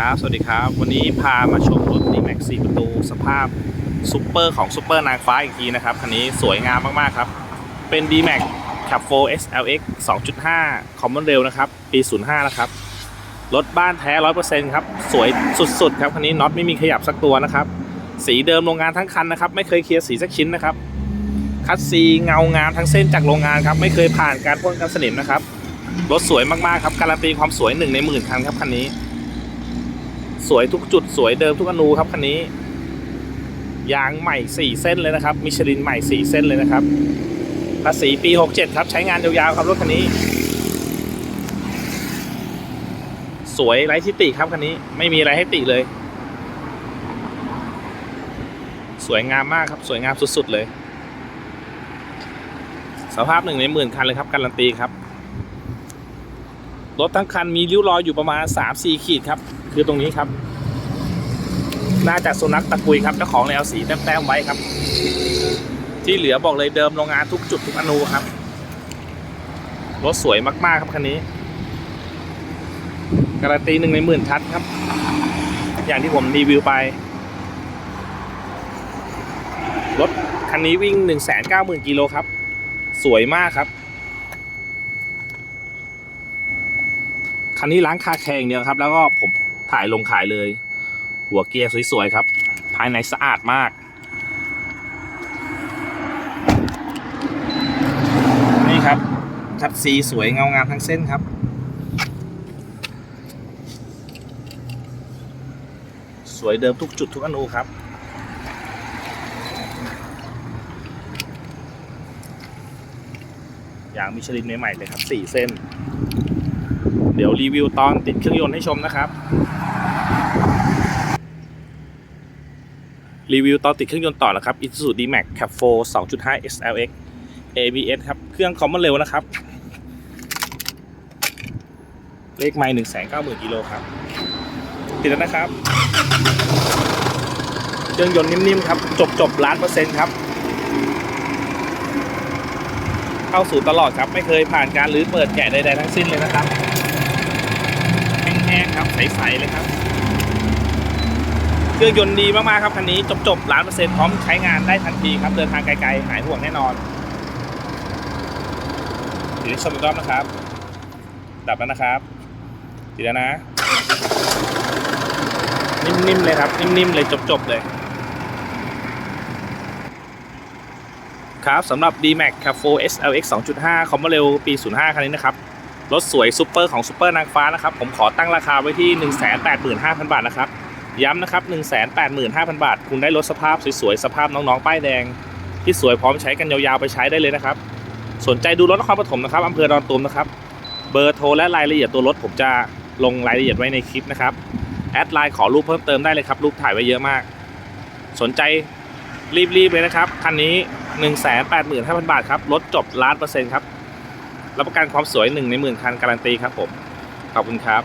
ครับ สวัสดีครับ วันนี้พามาชมรถ D-Max 4ประตู สภาพซูเปอร์ของซูเปอร์นางฟ้าอีกทีนะครับ คันนี้สวยงามมากๆครับ เป็น D-Max Cap 4 SLX 2.5 Common Rail นะครับ ปี 05 นะครับ รถบ้านแท้ 100%ครับ สวยสุดๆ ครับคันนี้น็อตไม่มีขยับสักตัวนะครับ สีเดิมโรงงานทั้งคันนะครับ ไม่เคยเคลียร์สีสักชิ้นนะครับ คัดซีเงางามทั้งเส้นจากโรงงานครับ ไม่เคยผ่านการพ่นกันสนิมนะครับ รถสวยมากๆครับ การันตีความสวยหนึ่งในหมื่นคันครับคันนี้ สวยทุกจุดสวยเดิมทุกอนูครับคันนี้ ยางใหม่4เส้นเลยนะครับ มิชลินใหม่4เส้นเลยนะครับภาษีปี67ครับ ใช้งานยาวๆครับรถคันนี้ สวยไร้ที่ติครับคันนี้ ไม่มีอะไรให้ติเลย สวยงามมากครับ สวยงามสุดๆเลย สภาพหนึ่งในหมื่นคันเลยครับการันตีครับรถทั้งคันมีริ้วรอยอยู่ประมาณ 3-4 ขีดครับ คือตรงนี้ครับ น่าจะสุนัขตะกุยครับเจ้าของเลยเอาสีแต้มๆไว้ครับ ที่เหลือบอกเลยเดิมโรงงานทุกจุดทุกอนูครับรถสวยมากๆครับคันนี้ การันตีหนึ่งในหมื่นทัดครับ อย่างที่ผมรีวิวไป รถคันนี้วิ่ง 190,000กิโลครับ สวยมากครับ คันนี้ล้างคาแคงเดียวครับ แล้วก็ผม ถ่ายลงขายเลย หัวเกียร์สวยๆครับ ภายในสะอาดมาก นี่ครับ คัดซีสวยเงางามทั้งเส้นครับ สวยเดิมทุกจุดทุกอนูครับอย่างมิชลินใหม่ๆเลยครับ 4 เส้น เดี๋ยวรีวิวตอนติดเครื่องยนต์ให้ชมนะครับ รีวิวตอนติดเครื่องยนต์ต่อนะครับ Isuzu D-Max Cap 4 2.5 SLX ABS ครับ เครื่องคอมมอนเร็วนะครับ เลขไมล์190,000กิโลครับ ติดแล้วนะครับ เครื่องยนต์นิ่มๆครับ จบๆล้านเปอร์เซ็นต์ครับ เข้าสู่ตลอดครับ ไม่เคยผ่านการรื้อเปิดแกะใดๆทั้งสิ้นเลยนะครับ แห้งครับใสๆเลยครับ เครื่องยนต์ดีมากๆครับคันนี้จบๆล้านเปอร์เซ็นต์พร้อมใช้งานได้ทันทีครับ เดินทางไกลๆหายห่วงแน่นอนเดี๋ยวชมอีกรอบนะครับ ดับแล้วนะครับทีแล้วนะ นิ่มๆเลยครับ นิ่มๆเลยจบๆเลยครับสำหรับ D-Max Cap 4 SLX 2.5 คอมเบเร็วปี 05 คันนี้นะครับ รถสวยซูเปอร์ของซูเปอร์นางฟ้านะครับ ผมขอตั้งราคาไว้ที่ 185,000 บาทนะครับ ย้ำนะครับ 185,000 บาท คุณได้รถสภาพสวยๆ สภาพน้องๆ ป้ายแดง ที่สวยพร้อมใช้กันยาวๆ ไปใช้ได้เลยนะครับ สนใจดูรถนครปฐมนะครับอำเภอดอนตูมนะครับ เบอร์โทรและรายละเอียดตัวรถผมจะลงรายละเอียดไว้ในคลิปนะครับ แอดไลน์ขอรูปเพิ่มเติมได้เลยครับ รูปถ่ายไว้เยอะมาก สนใจรีบๆเลยนะครับ คันนี้ 185,000 บาทครับ รถจบล้านเปอร์เซ็นต์ครับ รับประกันความสวยหนึ่งในหมื่นคันการันตีครับผม ขอบคุณครับ